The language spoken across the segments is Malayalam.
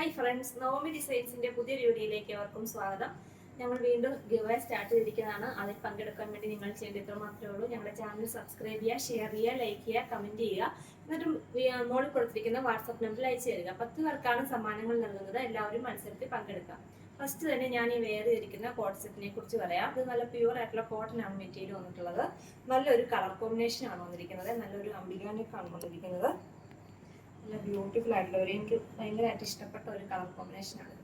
ഹായ് ഫ്രണ്ട്സ് നവമി ഡിസൈൻസിന്റെ പുതിയ വീഡിയോയിലേക്ക് അവർക്കും സ്വാഗതം. ഞങ്ങൾ വീണ്ടും ഗിവ് സ്റ്റാർട്ട് ചെയ്തിരിക്കുന്നതാണ് അതിൽ പങ്കെടുക്കാൻ വേണ്ടി നിങ്ങൾ ചെയ്യേണ്ട ഇത്ര മാത്രമേ ഉള്ളൂ. ഞങ്ങളുടെ ചാനൽ സബ്സ്ക്രൈബ് ചെയ്യുക ഷെയർ ചെയ്യുക ലൈക്ക് ചെയ്യുക കമന്റ് ചെയ്യുക. എന്നിട്ടും മോളിൽ കൊടുത്തിരിക്കുന്ന വാട്സാപ്പ് നമ്പറിൽ അയച്ചു തരിക. പത്ത് പേർക്കാണ് സമ്മാനങ്ങൾ നൽകുന്നത്. എല്ലാവരും മത്സരത്തിൽ പങ്കെടുക്കാം. ഫസ്റ്റ് തന്നെ ഞാൻ ഈ വെയർ ചെയ്തിരിക്കുന്ന കോട്ട് സെറ്റിനെ കുറിച്ച് പറയാം. അത് നല്ല പ്യൂർ ആയിട്ടുള്ള കോട്ടൺ ആണ് മെറ്റീരിയൽ വന്നിട്ടുള്ളത്. നല്ലൊരു കളർ കോമ്പിനേഷൻ ആണ് വന്നിരിക്കുന്നത്. നല്ലൊരു അംബികാനിക്കാണ് വന്നിരിക്കുന്നത്. നല്ല ബ്യൂട്ടിഫുൾ ആയിട്ടുള്ള ഒരു എനിക്ക് ഭയങ്കരമായിട്ട് ഇഷ്ടപ്പെട്ട ഒരു കളർ കോമ്പിനേഷൻ ആണ്.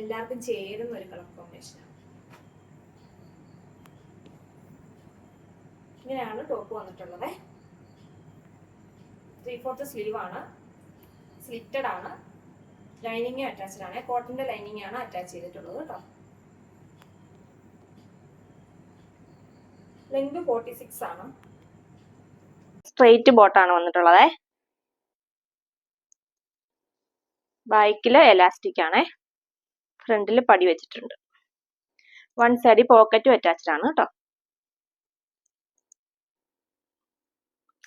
എല്ലാവർക്കും ചേരുന്ന ഒരു കളർ കോമ്പിനേഷൻ ആണ്. ഇങ്ങനെയാണ് ടോപ്പ് വന്നിട്ടുള്ളത്. ത്രീ ഫോർത്ത് സ്ലീവ് ആണ്. സ്ലിറ്റഡ് ആണ്. ലൈനിങ് അറ്റാച്ച്ഡ് ആണ്. കോട്ടന്റെ ലൈനിങ് ആണ് അറ്റാച്ച് ചെയ്തിട്ടുള്ളത് കേട്ടോ. ലെങ്ത് ഫോർട്ടി സിക്സ് ആണ്. സ്ട്രെയിറ്റ് ബോട്ടാണ് വന്നിട്ടുള്ളത്. ബാക്കിൽ എലാസ്റ്റിക് ആണ്. ഫ്രണ്ടിൽ പടി വെച്ചിട്ടുണ്ട്. വൺ സൈഡിൽ പോക്കറ്റും അറ്റാച്ച്ഡ് ആണ് കേട്ടോ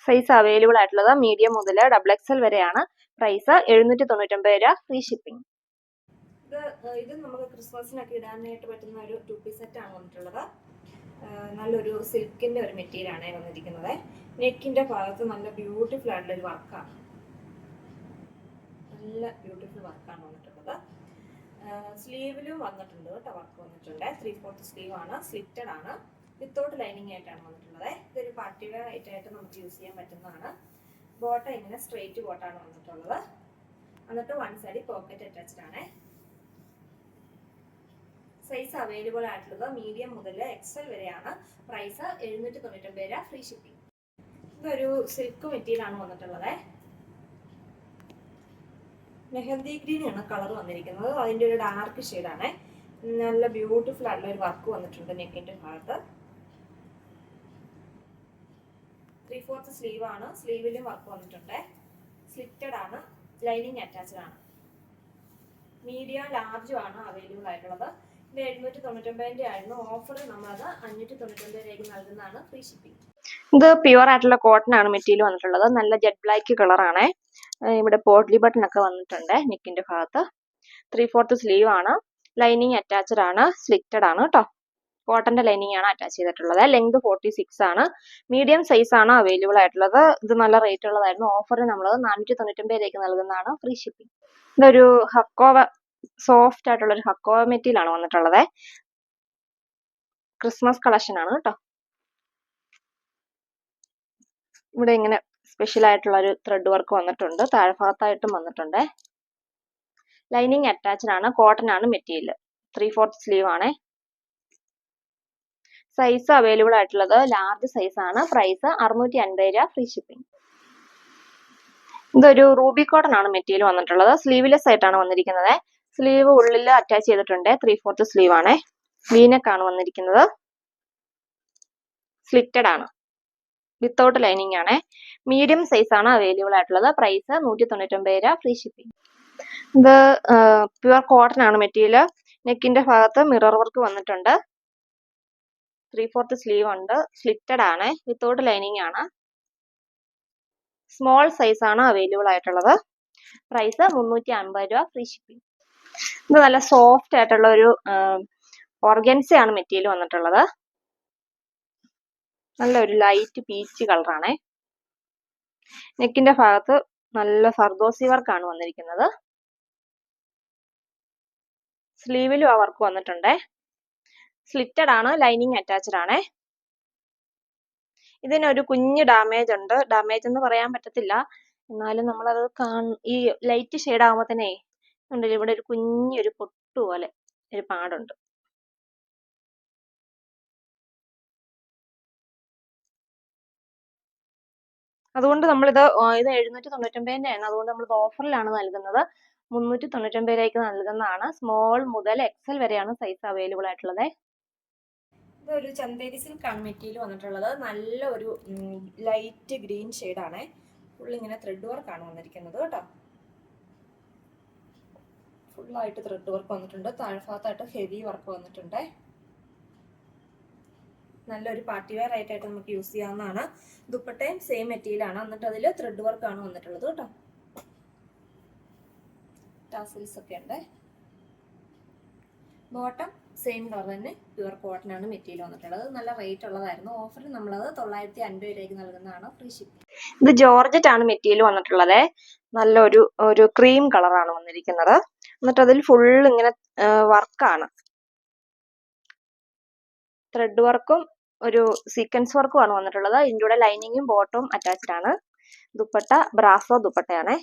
സൈസ് അവൈലബിൾ ആയിട്ടുള്ളത്. മീഡിയം മുതൽ ഡബിൾ എക്സൽ വരെയാണ്. പ്രൈസ് എഴുന്നൂറ്റി തൊണ്ണൂറ്റൊമ്പത് രൂപ ഫ്രീ ഷിപ്പിംഗ് ഇത് നമുക്ക് ക്രിസ്മസിനൊക്കെ ഇടാനായിട്ട് പറ്റുന്ന ഒരു ടു പീസ് ആണ് വന്നിട്ടുള്ളത്. നല്ലൊരു സിൽക്കിന്റെ ഒരു മെറ്റീരിയൽ ആണ് വന്നിരിക്കുന്നത്. നെക്കിന്റെ ഭാഗത്ത് നല്ല ബ്യൂട്ടിഫുൾ ആയിട്ടുള്ള ഒരു വർക്കാണ് നല്ല ബ്യൂട്ടിഫുൾ വർക്കാണ് വന്നിട്ടുള്ളത്. സ്ലീവിലും വന്നിട്ടുണ്ട് കേട്ടോ വർക്ക് വന്നിട്ടുണ്ട്. ത്രീ ഫോർത്ത് സ്ലീവ് ആണ് സ്ലിറ്റഡ് ആണ്. വിത്തൗട്ട് ലൈനിങ് ആയിട്ടാണ് വന്നിട്ടുള്ളത്. ഇതൊരു പാർട്ടി വെയർ ആയിട്ടായിട്ട് നമുക്ക് യൂസ് ചെയ്യാൻ പറ്റുന്നതാണ്. ബോട്ട ഇങ്ങനെ സ്ട്രെയിറ്റ് ബോട്ടാണ് വന്നിട്ടുള്ളത്. എന്നിട്ട് വൺ സൈഡ് പോക്കറ്റ് അറ്റാച്ച്ഡ് ആണ്. സൈസ് അവൈലബിൾ ആയിട്ടുള്ളത് മീഡിയം മുതൽ എക്സൽ വരെയാണ്. പ്രൈസ് എഴുന്നൂറ്റി തൊണ്ണൂറ്റൊമ്പത് രൂപ ഫ്രീ ഷിപ്പിംഗ് ഇതൊരു സിൽക്ക് മെറ്റീരിയൽ ആണ് വന്നിട്ടുള്ളത്. മെഹന്തി ഗ്രീൻ ആണ് കളർ വന്നിരിക്കുന്നത്. അതിന്റെ ഒരു ഡാർക്ക് ഷെയ്ഡാണ് നല്ല ബ്യൂട്ടിഫുൾ ആയിട്ടുള്ള ഒരു വർക്ക് വന്നിട്ടുണ്ട് നെക്കിന്റെ ഭാഗത്ത്. ത്രീ ഫോർത്ത് സ്ലീവ് ആണ്. സ്ലീവിലും വർക്ക് വന്നിട്ടുണ്ട്. സ്ലിറ്റഡ് ആണ്. ലൈനിങ് അറ്റാച്ച്ഡ് ആണ്. മീഡിയം ലാർജും ആണ് അവൈലബിൾ ആയിട്ടുള്ളത്. ഇത് എഴുന്നൂറ്റി തൊണ്ണൂറ്റൊമ്പതിന്റെ ആയിരുന്നു. ഓഫർ നമ്മളത് അഞ്ഞൂറ്റി തൊണ്ണൂറ്റൊമ്പത് രൂപയ്ക്ക് നൽകുന്നതാണ് ഫ്രീ ഷിപ്പിംഗ് ഇത് പ്യുവർ ആയിട്ടുള്ള കോട്ടൺ ആണ് മെറ്റീരിയൽ വന്നിട്ടുള്ളത്. നല്ല ജെറ്റ് ബ്ലാക്ക് കളറാണ് ഇവിടെ പോട്ട്ലി ബട്ടൺ ഒക്കെ വന്നിട്ടുണ്ട് നെക്കിന്റെ ഭാഗത്ത്. ത്രീ ഫോർത്ത് സ്ലീവ് ആണ്. ലൈനിങ് അറ്റാച്ച്ഡ് ആണ്. സ്ലിറ്റഡ് ആണ് കേട്ടോ കോട്ടന്റെ ലൈനിങ് ആണ് അറ്റാച്ച് ചെയ്തിട്ടുള്ളത്. ലെങ്ത് ഫോർട്ടി സിക്സ് ആണ്. മീഡിയം സൈസ് ആണ് അവൈലബിൾ ആയിട്ടുള്ളത്. ഇത് നല്ല റേറ്റ് ഉള്ളതായിരുന്നു. ഓഫറിൽ നമ്മൾ നാനൂറ്റി തൊണ്ണൂറ്റൊമ്പതിലേക്ക് നൽകുന്നതാണ്. ഫ്രീ ഷിപ്പിംഗ് ഇതൊരു ഹക്കോവ സോഫ്റ്റ് ആയിട്ടുള്ള ഒരു ഹക്കോവ മെറ്റീരിയൽ ആണ് വന്നിട്ടുള്ളത്. ക്രിസ്മസ് കളക്ഷൻ ആണ് കേട്ടോ ഇവിടെ ഇങ്ങനെ സ്പെഷ്യൽ ആയിട്ടുള്ള ഒരു ത്രെഡ് വർക്ക് വന്നിട്ടുണ്ട്. താഴ്ഭാഗത്തായിട്ടും വന്നിട്ടുണ്ട്. ലൈനിങ് അറ്റാച്ച്ഡ് ആണ്. കോട്ടൺ ആണ് മെറ്റീരിയൽ ത്രീ ഫോർത്ത് സ്ലീവ് ആണ്. സൈസ് അവൈലബിൾ ആയിട്ടുള്ളത് ലാർജ് സൈസ് ആണ്. പ്രൈസ് അറുന്നൂറ്റി അൻപത് രൂപ ഫ്രീ ഷിപ്പിംഗ് ഇതൊരു റൂബി കോട്ടൺ ആണ് മെറ്റീരിയൽ വന്നിട്ടുള്ളത്. സ്ലീവ്ലെസ് ആയിട്ടാണ് വന്നിരിക്കുന്നത്. സ്ലീവ് ഉള്ളിൽ അറ്റാച്ച് ചെയ്തിട്ടുണ്ട്. ത്രീ ഫോർത്ത് സ്ലീവ് ആണ്. വീനക്കാണ് വന്നിരിക്കുന്നത്. സ്ലിറ്റഡ് ആണ്. വിത്തൗട്ട് ലൈനിങ് ആണ്. മീഡിയം സൈസ് ആണ് അവൈലബിൾ ആയിട്ടുള്ളത്. പ്രൈസ് നൂറ്റി തൊണ്ണൂറ്റൊമ്പത് രൂപ ഫ്രീ ഷിപ്പിംഗ് ഇത് പ്യുവർ കോട്ടൺ ആണ് മെറ്റീരിയൽ നെക്കിന്റെ ഭാഗത്ത് മിറർ വർക്ക് വന്നിട്ടുണ്ട്. ത്രീ ഫോർത്ത് സ്ലീവ് ഉണ്ട്. സ്ലിറ്റഡ് ആണ്. വിത്തൗട്ട് ലൈനിങ് ആണ്. സ്മോൾ സൈസ് ആണ് അവൈലബിൾ ആയിട്ടുള്ളത്. പ്രൈസ് മുന്നൂറ്റി അൻപത് രൂപ ഫ്രീ ഷിപ്പിംഗ് ഇത് നല്ല സോഫ്റ്റ് ആയിട്ടുള്ള ഒരു ഓർഗൻസ് ആണ് മെറ്റീരിയൽ വന്നിട്ടുള്ളത്. നല്ല ഒരു ലൈറ്റ് പീച്ച് കളറാണ് നെക്കിന്റെ ഭാഗത്ത് നല്ല ഫർദോസി വർക്കാണ് വന്നിരിക്കുന്നത്. സ്ലീവിലും ആ വർക്ക് വന്നിട്ടുണ്ട്. സ്ലിറ്റഡ് ആണ് ലൈനിങ് അറ്റാച്ച്ഡ് ആണേ. ഇതിനൊരു കുഞ്ഞ് ഡാമേജ് ഉണ്ട്. ഡാമേജ് എന്ന് പറയാൻ പറ്റത്തില്ല. എന്നാലും നമ്മളത് കാ ഈ ലൈറ്റ് ഷെയ്ഡ് ആകുമ്പോൾ തന്നെ ഉണ്ടല്ലോ ഇവിടെ ഒരു കുഞ്ഞൊരു പൊട്ടു പോലെ ഒരു പാടുണ്ട്. അതുകൊണ്ട് നമ്മൾ ഇത് എഴുന്നൂറ്റി തൊണ്ണൂറ്റൊമ്പതിന്റെയാണ് അതുകൊണ്ട് നമ്മളിത് ഓഫറിലാണ് നൽകുന്നത്. മുന്നൂറ്റി തൊണ്ണൂറ്റൊമ്പത് രൂപയ്ക്ക് നൽകുന്നതാണ്. സ്മോൾ മുതൽ എക്സൽ വരെയാണ് സൈസ് അവൈലബിൾ ആയിട്ടുള്ളത്. ഇതൊരു ചന്തേരി സിൽക്കാണ് മെറ്റീരിയൽ വന്നിട്ടുള്ളത്. നല്ല ഒരു ലൈറ്റ് ഗ്രീൻ ഷെയ്ഡാണ്. ഫുൾ ഇങ്ങനെ ത്രെഡ് വർക്കാണ് വന്നിരിക്കുന്നത് കേട്ടോ. ഫുള്ളായിട്ട് ത്രെഡ് വർക്ക് വന്നിട്ടുണ്ട്. താഴ്ഭാഗത്തായിട്ട് ഹെവി വർക്ക് വന്നിട്ടുണ്ട്. നല്ലൊരു പാർട്ടി വെയർ ആയിട്ടായിട്ട് നമുക്ക് യൂസ് ചെയ്യാവുന്നതാണ്. ദുപ്പട്ടയും സെയിം മെറ്റീരിയൽ ആണ്. എന്നിട്ട് അതിൽ ത്രെഡ് വർക്ക് ആണ് വന്നിട്ടുള്ളത് കേട്ടോ. ടാസിൽസ് ഒക്കെ ഉണ്ട്. ബോട്ടം സെയിം കളർ തന്നെ. പ്യുവർ കോട്ടൺ ആണ് മെറ്റീരിയൽ വന്നിട്ടുള്ളത്. നല്ല റേറ്റ് ഉള്ളതായിരുന്നു. ഓഫറിൽ നമ്മളത് തൊള്ളായിരത്തി അൻപത് രൂപയ്ക്ക് നൽകുന്നതാണ്. ഫ്രീ ഷിപ്പിംഗ് ഇത് ജോർജറ്റ് ആണ് മെറ്റീരിയൽ വന്നിട്ടുള്ളത്. നല്ലൊരു ഒരു ക്രീം കളറാണ് വന്നിരിക്കുന്നത്. എന്നിട്ട് അതിൽ ഫുൾ ഇങ്ങനെ വർക്കാണ് ത്രെഡ് വർക്കും ഒരു സീക്വൻസ് വർക്കും ആണ് വന്നിട്ടുള്ളത്. ഇതിന്റെ കൂടെ ലൈനിങ്ങും ബോട്ടവും അറ്റാച്ച്ഡ് ആണ്. ദുപ്പട്ട ബ്രാസോ ദുപ്പട്ടയാണേ.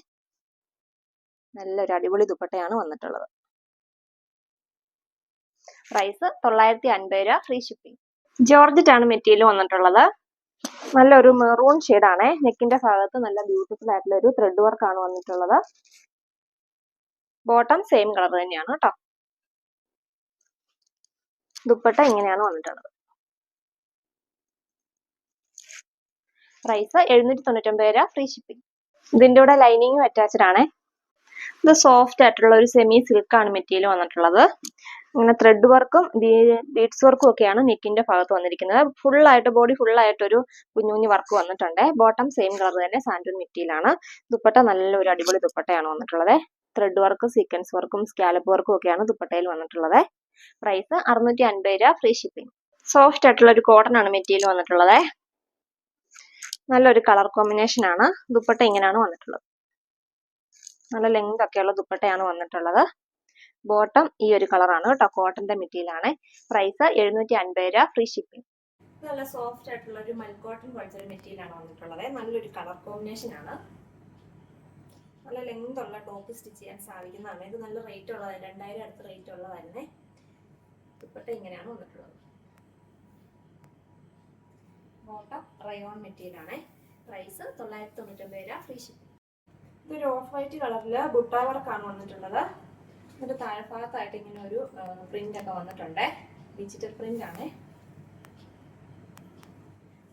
നല്ലൊരു അടിപൊളി ദുപ്പട്ടയാണ് വന്നിട്ടുള്ളത്. പ്രൈസ് തൊള്ളായിരത്തി അൻപത് രൂപ ഫ്രീ ഷിപ്പിംഗ് ജോർജറ്റ് ആണ് മെറ്റീരിയൽ വന്നിട്ടുള്ളത്. നല്ലൊരു മെറൂൺ ആണ്. നെക്കിന്റെ ഭാഗത്ത് നല്ല ബ്യൂട്ടിഫുൾ ആയിട്ടുള്ള ഒരു ത്രെഡ് വർക്കാണ് വന്നിട്ടുള്ളത്. ബോട്ടം സെയിം കളർ തന്നെയാണ് കേട്ടോ ദുപ്പട്ട ഇങ്ങനെയാണ് വന്നിട്ടുള്ളത്. പ്രൈസ് എഴുന്നൂറ്റി തൊണ്ണൂറ്റൊമ്പത് രൂപ ഫ്രീ ഷിപ്പിംഗ് ഇതിന്റെ കൂടെ ലൈനിങ്ങും അറ്റാച്ച്ഡ് ആണ്. ഇത് സോഫ്റ്റ് ആയിട്ടുള്ള ഒരു സെമി സിൽക്ക് ആണ് മെറ്റീരിയൽ വന്നിട്ടുള്ളത്. ഇങ്ങനെ ത്രെഡ് വർക്കും ബീഡ്സ് വർക്കും ഒക്കെയാണ് നെക്കിന്റെ ഭാഗത്ത് വന്നിരിക്കുന്നത്. ഫുൾ ആയിട്ട് ബോഡി ഒരു കുഞ്ഞു കുഞ്ഞു വർക്ക് വന്നിട്ടുണ്ട്. ബോട്ടം സെയിം കളർ തന്നെ സാൻഡൂൺ മെറ്റീരിയൽ ആണ്. ദുപ്പട്ട നല്ലൊരു അടിപൊളി ദുപ്പട്ടയാണ് വന്നിട്ടുള്ളത്. ത്രെഡ് വർക്ക് സീക്വൻസ് വർക്കും സ്കാലപ്പ് വർക്കും ഒക്കെയാണ് ദുപ്പട്ടയിൽ വന്നിട്ടുള്ളത്. പ്രൈസ് അറുന്നൂറ്റി അൻപത് രൂപ ഫ്രീ ഷിപ്പിംഗ് സോഫ്റ്റ് ആയിട്ടുള്ള ഒരു കോട്ടൺ ആണ് മെറ്റീരിയൽ വന്നിട്ടുള്ളത്. നല്ലൊരു കളർ കോമ്പിനേഷൻ ആണ്. ദുപ്പട്ട ഇങ്ങനെയാണ് വന്നിട്ടുള്ളത്. നല്ല ലെങ്ത് ഒക്കെയുള്ള ദുപ്പട്ടയാണ് വന്നിട്ടുള്ളത്. ബോട്ടം ഈ ഒരു കളറാണ് കേട്ടോ. കോട്ടന്റെ മെറ്റീരിയൽ ആണ്. പ്രൈസ് എഴുന്നൂറ്റി അൻപത് രൂപ ഫ്രീ ഷിപ്പിംഗ് നല്ല സോഫ്റ്റ് ആയിട്ടുള്ള ഒരു മൽക്കോട്ടൺ പോലത്തെ ഒരു മെറ്റീരിയൽ ആണ് വന്നിട്ടുള്ളത്. നല്ലൊരു കളർ കോമ്പിനേഷൻ ആണ്. നല്ല ലെങ്ത് ഉള്ള ടോപ്പ് സ്റ്റിച്ച് ചെയ്യാൻ സാധിക്കുന്നതാണ്. ഇത് നല്ല റേറ്റ് ഉള്ളതാണ്. രണ്ടായിരം അടുത്ത് റേറ്റ് ഉള്ളതായിരുന്നേ. ദുപ്പട്ട ഇങ്ങനെയാണ് വന്നിട്ടുള്ളത്. ബോട്ടം റയോൺ മെറ്റീരിയൽ ആണ്. പ്രൈസ് തൊള്ളായിരത്തി തൊണ്ണൂറ്റൊമ്പത് രൂപ ഫ്രീ ഷിപ്പിംഗ് ഇതൊരു ഓഫ് വൈറ്റ് കളറിൽ ബുട്ടാ വർക്കാണ് വന്നിട്ടുള്ളത്. ഇതിന്റെ താഴ്ഭാഗത്തായിട്ട് ഇങ്ങനെ ഒരു പ്രിന്റ് ഒക്കെ വന്നിട്ടുണ്ട്. ഡിജിറ്റൽ പ്രിന്റ് ആണ്.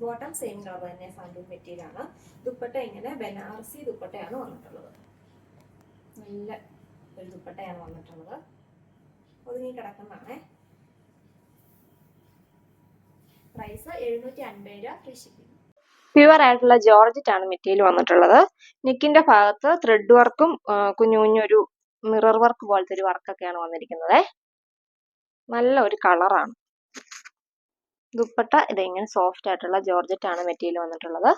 ബോട്ടം സെയിം കളർ തന്നെ സാൻഡൂൺ മെറ്റീരിയൽ ആണ്. ദുപ്പട്ട ഇങ്ങനെ ബനാറസി ദുപ്പട്ടയാണ് വന്നിട്ടുള്ളത്. നല്ല ഒരു ദുപ്പട്ടയാണ് വന്നിട്ടുള്ളത്. ഒതുങ്ങി കിടക്കുന്നതാണ്. പ്രൈസ് എഴുന്നൂറ്റി അൻപത് രൂപ ഫ്രീ ഷിപ്പിംഗ് പ്യുവർ ആയിട്ടുള്ള ജോർജറ്റ് ആണ് മെറ്റീരിയൽ വന്നിട്ടുള്ളത്. നെക്കിന്റെ ഭാഗത്ത് ത്രെഡ് വർക്കും കുഞ്ഞു കുഞ്ഞൊരു മിറർ വർക്ക് പോലത്തെ ഒരു വർക്കൊക്കെയാണ് വന്നിരിക്കുന്നത്. നല്ല ഒരു കളറാണ് ദുപ്പട്ട ഇത് ഇങ്ങനെ സോഫ്റ്റ് ആയിട്ടുള്ള ജോർജറ്റ് ആണ് മെറ്റീരിയൽ വന്നിട്ടുള്ളത്.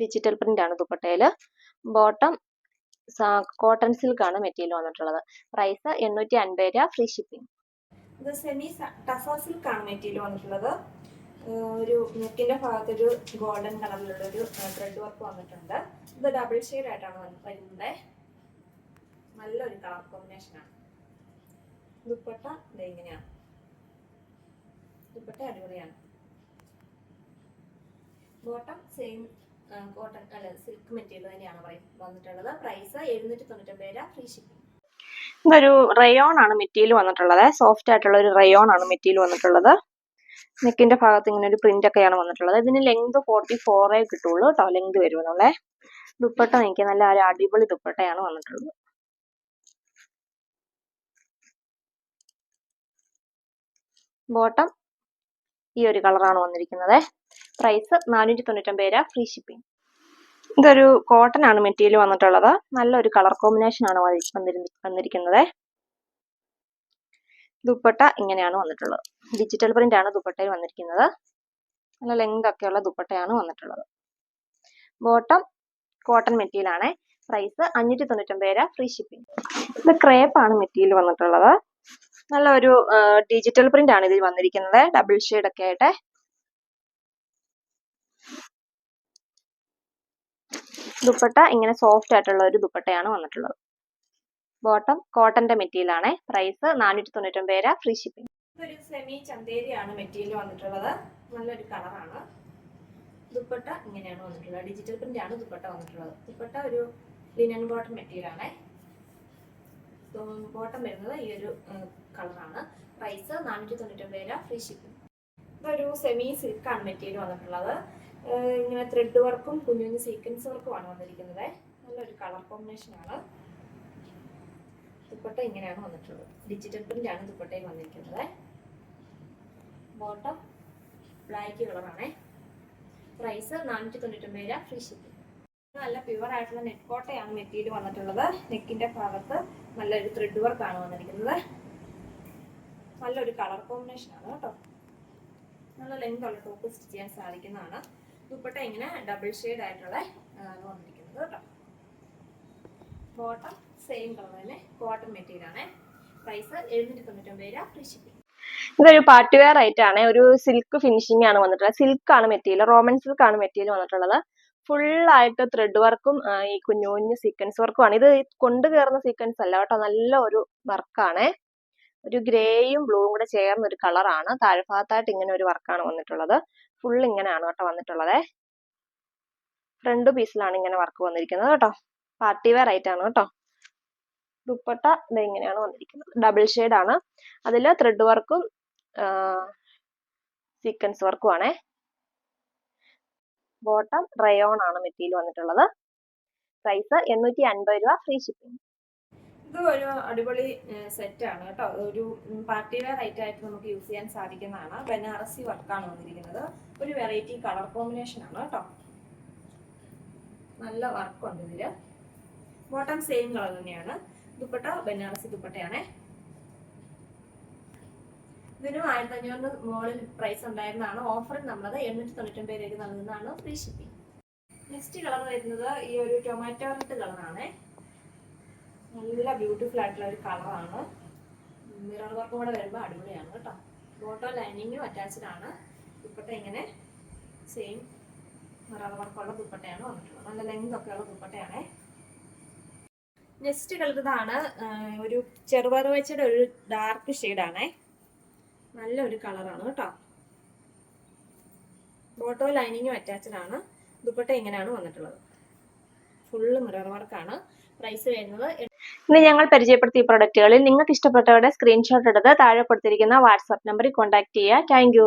ഡിജിറ്റൽ പ്രിന്റ് ആണ് ദുപ്പട്ടയിൽ ബോട്ടം കോട്ടൺ സിൽക്ക് ആണ് മെറ്റീരിയൽ വന്നിട്ടുള്ളത്. പ്രൈസ് എണ്ണൂറ്റി അൻപത് രൂപ ഫ്രീ ഷിപ്പിംഗ് ഇത് സെമി ടസ സിൽക്ക് ആണ് മെറ്റീരിയൽ വന്നിട്ടുള്ളത്. ഒരു നെക്കിന്റെ ഭാഗത്ത് ഒരു ഗോൾഡൻ കളറിലുള്ള ഒരു ത്രെഡ് വർക്ക് വന്നിട്ടുണ്ട്. ഇത് ഡബിൾ ഷെയ്ഡ് ആയിട്ടാണ് വരുന്നത് നല്ലൊരു കളർ കോമ്പിനേഷൻ ആണ്. ദുപ്പട്ട ഇത് ഇങ്ങനെയാണ്. ദുപ്പട്ട അടിപൊളിയാണ്. ബോട്ടം സെയിം കോട്ടൺ അല്ല സിൽക്ക് മെറ്റീരിയൽ തന്നെയാണ് പറയും വന്നിട്ടുള്ളത്. പ്രൈസ് എഴുന്നൂറ്റി തൊണ്ണൂറ്റൊമ്പത് രൂപ ഫ്രീ ഷിപ്പിംഗ് ഇതൊരു റയോൺ ആണ് മെറ്റീരിയൽ വന്നിട്ടുള്ളത്. സോഫ്റ്റ് ആയിട്ടുള്ള ഒരു റയോൺ ആണ് മെറ്റീരിയൽ വന്നിട്ടുള്ളത്. നെക്കിന്റെ ഭാഗത്ത് ഇങ്ങനെ ഒരു പ്രിന്റ് ഒക്കെയാണ് വന്നിട്ടുള്ളത്. ഇതിന് ലെങ്ത് ഫോർട്ടി ഫോറേ കിട്ടുള്ളൂ കേട്ടോ ലെങ്ത് വരുമെന്നുള്ളേ ദുപ്പട്ട എനിക്ക് നല്ല ഒരു അടിപൊളി ദുപ്പട്ടയാണ് വന്നിട്ടുള്ളത്. ബോട്ടം ഈ ഒരു കളറാണ് വന്നിരിക്കുന്നത്. പ്രൈസ് നാനൂറ്റി തൊണ്ണൂറ്റൊമ്പത് രൂപ. ഫ്രീ ഷിപ്പിംഗ് ഇതൊരു കോട്ടൺ ആണ് മെറ്റീരിയൽ വന്നിട്ടുള്ളത്. നല്ലൊരു കളർ കോമ്പിനേഷൻ ആണ് വന്നി- വന്നിരിക്കുന്നത്. ദുപ്പട്ട ഇങ്ങനെയാണ് വന്നിട്ടുള്ളത്. ഡിജിറ്റൽ പ്രിന്റ് ആണ് ദുപ്പട്ടയിൽ വന്നിരിക്കുന്നത്. നല്ല ലെങ്ത് ഒക്കെയുള്ള ദുപ്പട്ടയാണ് വന്നിട്ടുള്ളത്. ബോട്ടം കോട്ടൺ മെറ്റീരിയൽ ആണ്. പ്രൈസ് അഞ്ഞൂറ്റി തൊണ്ണൂറ്റൊമ്പത് രൂപ ഫ്രീ ഷിപ്പിംഗ് ഇത് ക്രേപ്പ് ആണ് മെറ്റീരിയൽ വന്നിട്ടുള്ളത്. നല്ല ഒരു ഡിജിറ്റൽ പ്രിന്റ് ആണ് ഇതിൽ വന്നിരിക്കുന്നത്. ഡബിൾ ഷെയ്ഡ് ഒക്കെ ആയിട്ട്. ദുപ്പട്ട ഇങ്ങനെ സോഫ്റ്റ് ആയിട്ടുള്ള ഒരു ദുപ്പട്ടയാണ് വന്നിട്ടുള്ളത്. ബോട്ടം കോട്ടന്റെ മെറ്റീരിയൽ ആണ്. പ്രൈസ് നാനൂറ്റി തൊണ്ണൂറ്റൊമ്പത് രൂപ ഫ്രീ ഷിപ്പിംഗ് ഇതൊരു സെമി ചന്തേരിയാണ് മെറ്റീരിയൽ വന്നിട്ടുള്ളത്. നല്ലൊരു കളറാണ് ദുപ്പട്ട ഇങ്ങനെയാണ് വന്നിട്ടുള്ളത്. ഡിജിറ്റൽ പ്രിന്റ് ആണ് ദുപ്പട്ട വന്നിട്ടുള്ളത്. ദുപ്പട്ട ഒരു ലിനൻ ബോട്ടം മെറ്റീരിയൽ ആണ്. ബോട്ടം വരുന്നത് ഈ ഒരു കളറാണ് പ്രൈസ് നാനൂറ്റി തൊണ്ണൂറ്റൊമ്പത് രൂപ ഫ്രീ ഷിപ്പിംഗ് ഇതൊരു സെമി സിൽക്കാണ് മെറ്റീരിയൽ വന്നിട്ടുള്ളത്. ഇങ്ങനെ ത്രെഡ് വർക്കും കുഞ്ഞു കുഞ്ഞു സീക്വൻസ് വർക്കും ആണ് വന്നിരിക്കുന്നത്. നല്ലൊരു കളർ കോമ്പിനേഷൻ ആണ്. ദുപ്പട്ട ഇങ്ങനെയാണ് വന്നിട്ടുള്ളത്. ഡിജിറ്റൽ പ്രിന്റ് ആണ് ദുപ്പട്ടയിൽ വന്നിരിക്കുന്നത്. ബോട്ടം ബ്ലാക്ക് കളറാണ് പ്രൈസ് നാനൂറ്റി തൊണ്ണൂറ്റൊമ്പത് രൂപ. ഫ്രീ ഷിപ്പിംഗ് നല്ല പ്യുവർ ആയിട്ടുള്ള നെറ്റ് കോട്ടയാണ് മെറ്റീരിയൽ വന്നിട്ടുള്ളത്. നെക്കിന്റെ ഭാഗത്ത് നല്ലൊരു ത്രെഡ് വർക്കാണ് വന്നിരിക്കുന്നത്. നല്ലൊരു കളർ കോമ്പിനേഷൻ ആണ് കേട്ടോ. നല്ല ലെങ്ത് ഉള്ള ടോപ്പ് സ്റ്റിച്ച് ചെയ്യാൻ സാധിക്കുന്നതാണ്. ദുപ്പട്ട ഇങ്ങനെ ഡബിൾ ഷെയ്ഡ് ആയിട്ടുള്ള വന്നിരിക്കുന്നത് കേട്ടോ. ബോട്ടം സെയിം കളർ തന്നെ കോട്ടൺ മെറ്റീരിയൽ ആണ്. പ്രൈസ് എഴുന്നൂറ്റി തൊണ്ണൂറ്റൊമ്പത് രൂപ ഫ്രീ ഷിപ്പിംഗ് ഇതൊരു പാർട്ടി വെയർ ആണ്. ഒരു സിൽക്ക് ഫിനിഷിംഗ് ആണ് വന്നിട്ടുള്ളത്. സിൽക്ക് ആണ് മെറ്റീരിയൽ റോമൻ സിൽക്ക് ആണ് മെറ്റീരിയൽ വന്നിട്ടുള്ളത്. ഫുൾ ആയിട്ട് ത്രെഡ് വർക്കും ഈ കുഞ്ഞു കുഞ്ഞു സീക്വൻസ് വർക്കും ആണ്. ഇത് കൊണ്ടു കയറുന്ന സീക്വൻസ് അല്ല കേട്ടോ. നല്ല ഒരു വർക്കാണ് ഒരു ഗ്രേയും ബ്ലൂവും കൂടെ ചേർന്ന ഒരു കളറാണ് താഴ്ഭാഗത്തായിട്ട് ഇങ്ങനെ ഒരു വർക്കാണ് വന്നിട്ടുള്ളത്. ഫുൾ ഇങ്ങനെയാണ് കേട്ടോ വന്നിട്ടുള്ളത്. ഫ്രണ്ട് പീസിലാണ് ഇങ്ങനെ വർക്ക് വന്നിരിക്കുന്നത് കേട്ടോ. പാർട്ടി വെയർ ആയിട്ടാണ് കേട്ടോ. ദുപ്പട്ട ഇത് ഇങ്ങനെയാണ് വന്നിരിക്കുന്നത്. ഡബിൾ ഷെയ്ഡ് ആണ്. അതിൽ ത്രെഡ് വർക്കും സീക്വൻസ് വർക്കും ആണേ. ബോട്ടം റയോൺ ആണ് മെറ്റീരിയൽ വന്നിട്ടുള്ളത്. പ്രൈസ് എണ്ണൂറ്റി അൻപത് രൂപ ഫ്രീ ഷിപ്പിംഗ് ഇത് ഒരു അടിപൊളി സെറ്റ് ആണ് കേട്ടോ. ഒരു പാർട്ടി വെയർ ഐറ്റം ആയിട്ട് നമുക്ക് യൂസ് ചെയ്യാൻ സാധിക്കുന്നതാണ്. ബനാറസി വർക്കാണ് വന്നിരിക്കുന്നത്. ഒരു വെറൈറ്റി കളർ കോമ്പിനേഷൻ ആണ് കേട്ടോ. നല്ല വർക്ക് ഉണ്ട് ഇതിൽ. ബോട്ടം സെയിം കളർ തന്നെയാണ്. ദുപ്പട്ട ബനാറസി ദുപ്പട്ടയാണേ. ഇതിനും ആയിരത്തി അഞ്ഞൂറിന് മുകളിൽ പ്രൈസ് ഉണ്ടായിരുന്നതാണ്. ഓഫറിൽ നമ്മളത് എണ്ണൂറ്റി തൊണ്ണൂറ്റൊമ്പത് രൂപയ്ക്ക് നൽകുന്നതാണ് ഫ്രീ ഷിപ്പിംഗ് നെക്സ്റ്റ് കളർ വരുന്നത് ഈ ഒരു ടൊമാറ്റോ റെഡ് കളറാണ് നല്ല ബ്യൂട്ടിഫുൾ ആയിട്ടുള്ള ഒരു കളറാണ് മിറർ വർക്കും കൂടെ വരുമ്പോൾ അടിപൊളിയാണ് കേട്ടോ. ഫോട്ടോ ലൈനിങ്ങും അറ്റാച്ച്ഡ് ആണ്. ദുപ്പട്ട ഇങ്ങനെ സെയിം മിറർ വർക്കുള്ള ദുപ്പട്ടയാണ് വന്നിട്ടുള്ളത്. നല്ല ലെങ്ത് ഒക്കെ ഉള്ള ദുപ്പട്ടയാണേ. നെക്സ്റ്റ് കളർ ഇതാണ് ഒരു ചെറുപറ വെച്ചയുടെ ഒരു ഡാർക്ക് ഷെയ്ഡാണേ നല്ലൊരു കളറാണ് കേട്ടോ. ബോട്ടോ ലൈനിങ്ങും അറ്റാച്ച്ഡ് ആണ്. ദുപ്പട്ട ഇങ്ങനെയാണ് വന്നിട്ടുള്ളത്. ഫുള്ള് മിറർ വർക്കാണ് പ്രൈസ് വരുന്നത്. ഇന്ന് ഞങ്ങൾ പരിചയപ്പെടുത്തിയ പ്രൊഡക്റ്റുകളിൽ നിങ്ങൾക്ക് ഇഷ്ടപ്പെട്ടവരുടെ സ്ക്രീൻഷോട്ട് എടുത്ത് താഴെ കൊടുത്തിരിക്കുന്ന വാട്സാപ്പ് നമ്പറിൽ കോൺടാക്ട് ചെയ്യുക. താങ്ക്